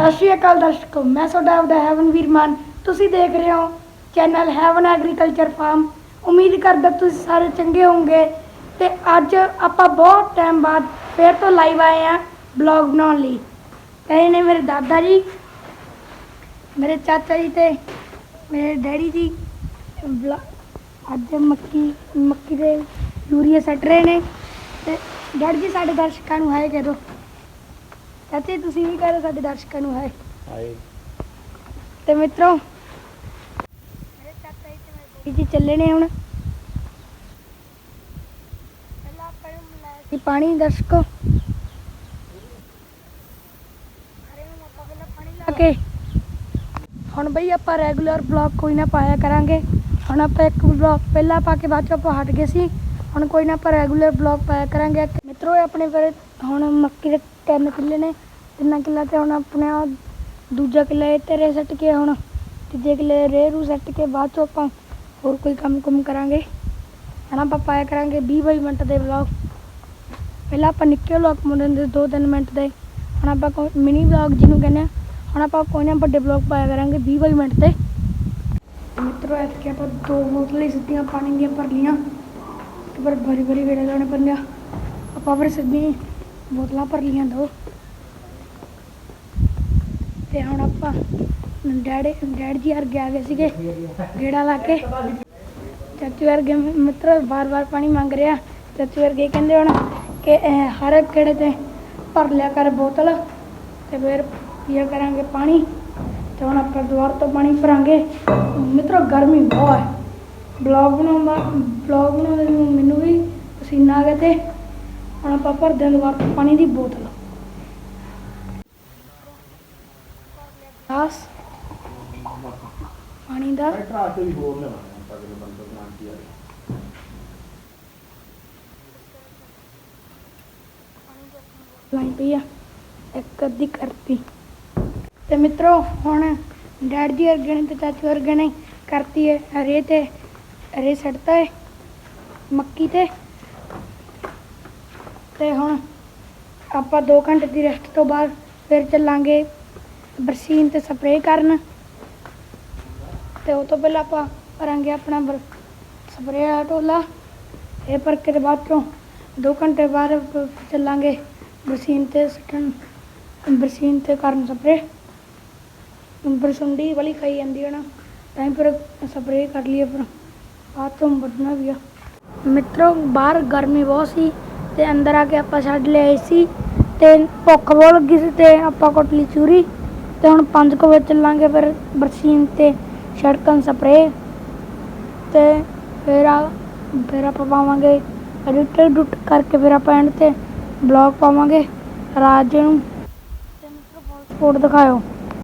ਸਤਿ ਸ਼੍ਰੀ ਅਕਾਲ ਦਰਸ਼ਕੋ, ਮੈਂ ਤੁਹਾਡਾ ਆਪਦਾ ਹੈਵਨ ਵੀਰਮਾਨ। ਤੁਸੀਂ ਦੇਖ ਰਹੇ ਹੋ ਚੈਨਲ ਹੈਵਨ ਐਗਰੀਕਲਚਰ ਫਾਰਮ ਉਮੀਦ ਕਰਦਾ ਤੁਸੀਂ ਸਾਰੇ ਚੰਗੇ ਹੋਵੋਗੇ। ਤੇ ਅੱਜ ਆਪਾਂ ਬਹੁਤ ਟਾਈਮ ਬਾਅਦ ਫੇਰ ਤੋਂ ਲਾਈਵ ਆਏ ਆ ਬਲੌਗ ਬਣਾਉਣ ਲਈ। ਕਹੇ ਨੇ ਮੇਰੇ ਦਾਦਾ ਜੀ, ਮੇਰੇ ਚਾਚਾ ਜੀ ਤੇ ਮੇਰੇ ਡੈਡੀ ਜੀ ਬਲਾ- ਅੱਜ ਮੱਕੀ ਮੱਕੀ ਦੇ ਯੂਰੀਆ ਸੱਟ ਰਹੇ ਨੇ। ਤੇ ਡੈਡੀ ਜੀ, ਸਾਡੇ ਦਰਸ਼ਕਾਂ ਨੂੰ ਹਾਏ ਕਹਿ ਦਿਓ ਚਾਚੀ ਤੁਸੀਂ ਵੀ ਕਹਿ ਦਿਓ ਸਾਡੇ ਦਰਸ਼ਕਾਂ ਨੂੰ ਹਾਏ। ਹਾਏ। ਤੇ ਮਿੱਤਰੋ ਮੇਰੇ ਚਾਚਾ ਜੀ ਤੇ ਮੇਰੇ ਜੀ ਚੱਲੇ ਨੇ ਹੁਣ। ਪਹਿਲਾਂ ਆਪਾਂ ਨੂੰ ਮਿਲਾਇਆ ਸੀ ਪਾਣੀ ਦਰਸ਼ਕੋ। ਹਰੇ ਨੂੰ ਆਪਾਂ ਪਹਿਲਾਂ ਪਾਣੀ ਲਾ ਕੇ ਹੁਣ ਬਈ ਆਪਾਂ ਰੈਗੂਲਰ ਬਲੌਗ ਕੋਈ ਨਾ ਪਾਇਆ ਕਰਾਂਗੇ। ਹੁਣ ਆਪਾਂ ਇੱਕ ਬਲੌਗ ਪਹਿਲਾਂ ਪਾ ਕੇ ਬਾਅਦ ਚ ਆਪਾਂ ਹਟ ਗਏ ਸੀ। ਹੁਣ ਕੋਈ ਨਾ ਆਪਾਂ ਰੈਗੂਲਰ ਬਲੌਗ ਪਾਇਆ ਕਰਾਂਗੇ। ਮਿੱਤਰੋ ਆਪਣੇ ਫਿਰ ਹੁਣ ਮੱਕੀ ਦੇ ਤਿੰਨ ਕਿੱਲੇ ਨੇ। ਤਿੰਨਾਂ ਕਿੱਲਾ ਤੇ ਹੁਣ ਆਪਣੇ ਆਹ ਦੂਜਾ ਕਿੱਲਾ ਇਹ ਤੇ ਰੇ ਸੱਟ ਕੇ ਹੁਣ, ਤੀਜੇ ਕਿੱਲੇ ਰੇ ਰੂ ਸੱਟ ਕੇ ਬਾਅਦ ਚੋਂ ਆਪਾਂ ਹੋਰ ਕੋਈ ਕੰਮ ਕੁਮ ਕਰਾਂਗੇ। ਹੁਣ ਆਪਾਂ ਪਾਇਆ ਕਰਾਂਗੇ 20 22 ਮਿੰਟ ਦੇ ਵਲੌਗ ਪਹਿਲਾਂ ਆਪਾਂ ਨਿੱਕੇ ਵਲੌਗ ਪਾਉਂਦੇ ਹੁੰਦੇ ਸੀ 2-3 ਮਿੰਟ ਦੇ। ਹੁਣ ਆਪਾਂ ਮਿਨੀ ਵਲੌਗ ਜਿਹਨੂੰ ਕਹਿੰਦੇ ਆ, ਹੁਣ ਆਪਾਂ ਕੋਈ ਨਾ ਵੱਡੇ ਵਲੌਗ ਪਾਇਆ ਕਰਾਂਗੇ 20 22 ਮਿੰਟ ਤੇ। ਮਿੱਤਰੋ, ਐਤਕੀ ਆਪਾਂ ਦੋ ਬੋਤਲਾਂ ਹੀ ਸਿੱਧੀਆਂ ਪਾਣੀ ਦੀਆਂ ਭਰ ਲੀਆਂ ਪਰ ਬੜੀ ਬੜੀ ਗੇੜੇ ਲਾਉਣੇ ਪੈਂਦੇ ਆਪਾਂ ਫਿਰ ਸਿੱਧੀ ਬੋਤਲਾਂ ਭਰ ਲੀਆਂ ਦੋ। ਤੇ ਹੁਣ ਆਪਾਂ ਡੈਡੀ ਡੈਡ ਜੀ ਵਰਗੇ ਆ ਗਏ ਸੀਗੇ, ਗੇੜਾ ਲਾ ਕੇ। ਚਾਚੂ ਵਰਗੇ ਮਿੱਤਰ ਬਾਰ-ਬਾਰ ਪਾਣੀ ਮੰਗ ਰਿਹਾ। ਚਾਚੂ ਵਰਗੇ ਕਹਿੰਦੇ ਹੁਣ ਕਿ ਹਰ ਇੱਕ ਗੇੜੇ ਤੇ ਭਰ ਲਿਆ ਕਰ ਬੋਤਲ ਤੇ ਫਿਰ ਪੀਆ ਕਰਾਂਗੇ ਪਾਣੀ ਤੇ ਹੁਣ ਆਪਾਂ ਦੁਬਾਰਾ ਤੋਂ ਪਾਣੀ ਭਰਾਂਗੇ। ਮਿੱਤਰੋ, ਗਰਮੀ ਬਹੁਤ ਹੈ। ਬਲੌਗ ਬਣਾਉਂਦਾ ਬਲੌਗ ਬਣਾਉਂਦੇ ਨੂੰ ਮੈਨੂੰ ਵੀ ਪਸੀਨਾ ਆ ਗਿਆ ਤੇ ਹੁਣ ਆਪਾਂ ਭਰਦੇ ਹਾਂ ਦੁਬਾਰਾ ਤੋਂ ਪਾਣੀ ਦੀ ਬੋਤਲ। ਪਾਣੀ ਦਾ? ਤੇ ਵੀ ਹੋਰ ਲੈਣਾ ਆ ਲਾਈ ਪਈ ਆ ਇੱਕ ਅੱਧੀ ਕਰਤੀ। ਤੇ ਮਿੱਤਰੋ ਹੁਣ ਡੈਡ ਜੀ ਵਰਗੇ ਨੇ ਤੇ ਚਾਚੂ ਵਰਗੇ ਨੇ ਕਰਤੀ ਹੈ ਰੇ ਤੇ ਰੇ ਸੜਤਾ ਹੈ ਮੱਕੀ ਤੇ। ਤੇ ਹੁਣ ਆਪਾਂ 2 ਘੰਟੇ ਦੀ ਰੈਸਟ ਤੋਂ ਬਾਅਦ ਫਿਰ ਚੱਲਾਂਗੇ ਬਰਸੀਨ ਤੇ ਸਪਰੇਅ ਕਰਨ। ਤੇ ਉਹ ਤੋਂ ਪਹਿਲਾਂ ਆਪਾਂ ਕਰਾਂਗੇ ਆਪਣਾ ਸਪਰੇਅ ਵਾਲਾ ਟੋਲਾ। ਇਹ ਭਰ ਕੇ ਤੇ ਬਾਅਦ ਚੋਂ 2 ਘੰਟੇ ਬਾਅਦ ਚੱਲਾਂਗੇ ਬਰਸੀਨ ਤੇ ਸਟਨ ਬਰਸੀਨ ਤੇ ਕਰਨ ਸਪਰੇਅ। ਬਰਸੁੰਡੀ ਵਾਲੀ ਖਾਈ ਜਾਂਦੀ ਹੈ ਨਾ ਟਾਈਮ ਹੀ ਫਿਰ ਸਪਰੇਅ ਕਰ ਲਈਏ ਫਿਰ। ਬਾਅਦ ਤੋਂ ਵੱਢਣਾ ਵੀ ਆ। ਮਿੱਤਰੋ, ਬਾਹਰ ਗਰਮੀ ਬਹੁਤ ਸੀ ਤੇ ਅੰਦਰ ਆ ਕੇ ਆਪਾਂ ਛੱਡ ਲਿਆ ਸੀ ਤੇ ਭੁੱਖ ਬਹੁਤ ਲੱਗੀ ਸੀ ਤੇ ਆਪਾਂ ਕੁੱਟ ਲਈ ਚੂਰੀ। ਤੇ ਹੁਣ 5 ਵਜੇ ਚੱਲਾਂਗੇ ਫਿਰ ਬਰਸੀਨ ਤੇ। ਛੜਕਣ ਸਪਰੇਅ ਤੇ ਫਿਰ ਆ ਫਿਰ ਆਪਾਂ ਪਾਵਾਂਗੇ ਐਡਿਟ ਡੁੱਟ ਕਰਕੇ ਫਿਰ ਆਪਾਂ ਐਂਡ ਤੇ ਬਲੌਗ ਪਾਵਾਂਗੇ ਰਾਜ ਨੂੰ ਤੇ ਮਿੱਤਰੋ ਸਪੋਰਟ ਦਿਖਾਇਓ